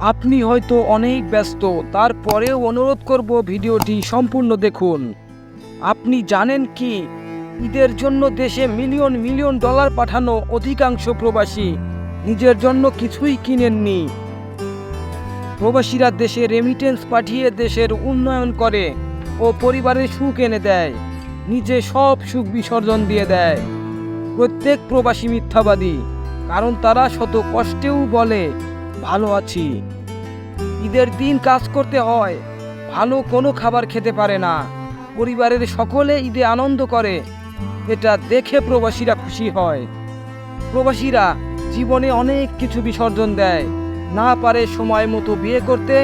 আপনি হয়তো অনেক ব্যস্ত, তারপরেও অনুরোধ করব ভিডিওটি সম্পূর্ণ দেখুন। আপনি জানেন কি? ঈদের জন্য দেশে মিলিয়ন মিলিয়ন ডলার পাঠানো অধিকাংশ প্রবাসী নিজের জন্য কিছুই কিনেননি। প্রবাসীরা দেশে রেমিটেন্স পাঠিয়ে দেশের উন্নয়ন করে ও পরিবারের সুখ এনে দেয়, নিজে সব সুখ বিসর্জন দিয়ে দেয়। প্রত্যেক প্রবাসী মিথ্যাবাদী, কারণ তারা শত কষ্টেও বলে ভালো আছি। ঈদের দিন কাজ করতে হয়, ভালো কোনো খাবার খেতে পারে না। পরিবারের সকলে ঈদে আনন্দ করে, এটা দেখে প্রবাসীরা খুশি হয়। প্রবাসীরা জীবনে অনেক কিছু বিসর্জন দেয়, না পারে সময় মতো বিয়ে করতে,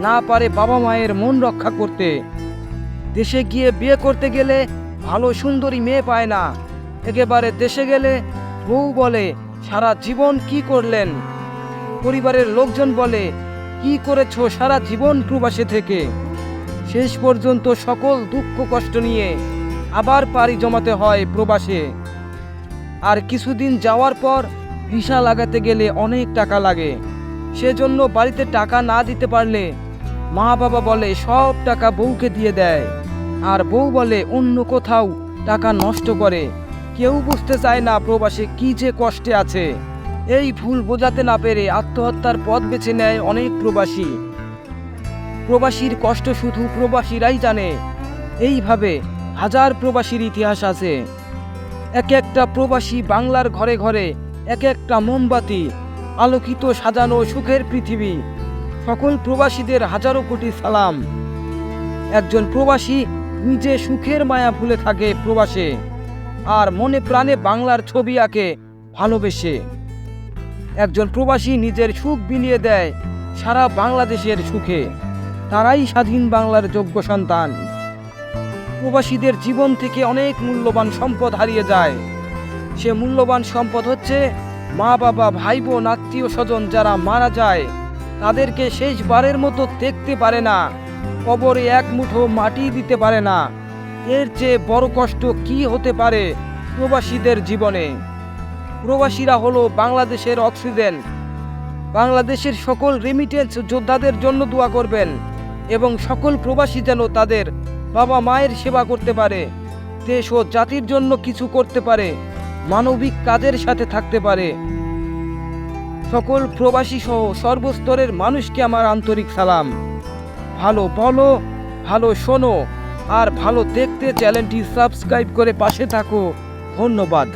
না পারে বাবা মায়ের মন রক্ষা করতে। দেশে গিয়ে বিয়ে করতে গেলে ভালো সুন্দরী মেয়ে পায় না। একেবারে দেশে গেলে বউ বলে, সারা জীবন কি করলেন? পরিবারের লোকজন বলে, কি করেছ সারা জীবন প্রবাসে থেকে? শেষ পর্যন্ত সকল দুঃখ কষ্ট নিয়ে আবার পাড়ি জমাতে হয় প্রবাসে। আর কিছুদিন যাওয়ার পর ভিসা লাগাতে গেলে অনেক টাকা লাগে। সেজন্য বাড়িতে টাকা না দিতে পারলে মা বাবা বলে, সব টাকা বউকে দিয়ে দেয়। আর বউ বলে, অন্য কোথাও টাকা নষ্ট করে। কেউ বুঝতে চায় না প্রবাসে কি যে কষ্টে আছে। এই ভুল বোঝাতে না পেরে আত্মহত্যার পথ বেছে নেয় অনেক প্রবাসী। প্রবাসীর কষ্ট শুধু প্রবাসীরাই জানে। এইভাবে হাজার প্রবাসীর ইতিহাস আছে। এক একটা প্রবাসী বাংলার ঘরে ঘরে, এক একটা মোমবাতি, আলোকিত সাজানো সুখের পৃথিবী। সকল প্রবাসীদের হাজারো কোটি সালাম। একজন প্রবাসী নিজে সুখের মায়া ভুলে থাকে প্রবাসে, আর মনে প্রাণে বাংলার ছবি আঁকে ভালোবেসে। একজন প্রবাসী নিজের সুখ বিলিয়ে দেয় সারা বাংলাদেশের সুখে। তারাই স্বাধীন বাংলার যোগ্য সন্তান। প্রবাসীদের জীবন থেকে অনেক মূল্যবান সম্পদ হারিয়ে যায়। সে মূল্যবান সম্পদ হচ্ছে মা, বাবা ভাই বোন আত্মীয় স্বজন যারা মারা যায়, তাদেরকে শেষবারের মতো দেখতে পারে না, কবরে এক মুঠো মাটি দিতে পারে না। এর চেয়ে বড় কষ্ট কি হতে পারে প্রবাসীদের জীবনে? প্রবাসীরা হলো বাংলাদেশের অক্সিজেন। বাংলাদেশের সকল রেমিটেন্স যোদ্ধাদের জন্য দোয়া করবেন এবং সকল প্রবাসী যেন তাদের বাবা মায়ের সেবা করতে পারে, দেশ ও জাতির জন্য কিছু করতে পারে, মানবিক কাজের সাথে থাকতে পারে। সকল প্রবাসী সহ সর্বস্তরের মানুষকে আমার আন্তরিক সালাম। ভালো বলো, ভালো শোনো, আর ভালো দেখতে চ্যানেলটি সাবস্ক্রাইব করে পাশে থাকো। ধন্যবাদ।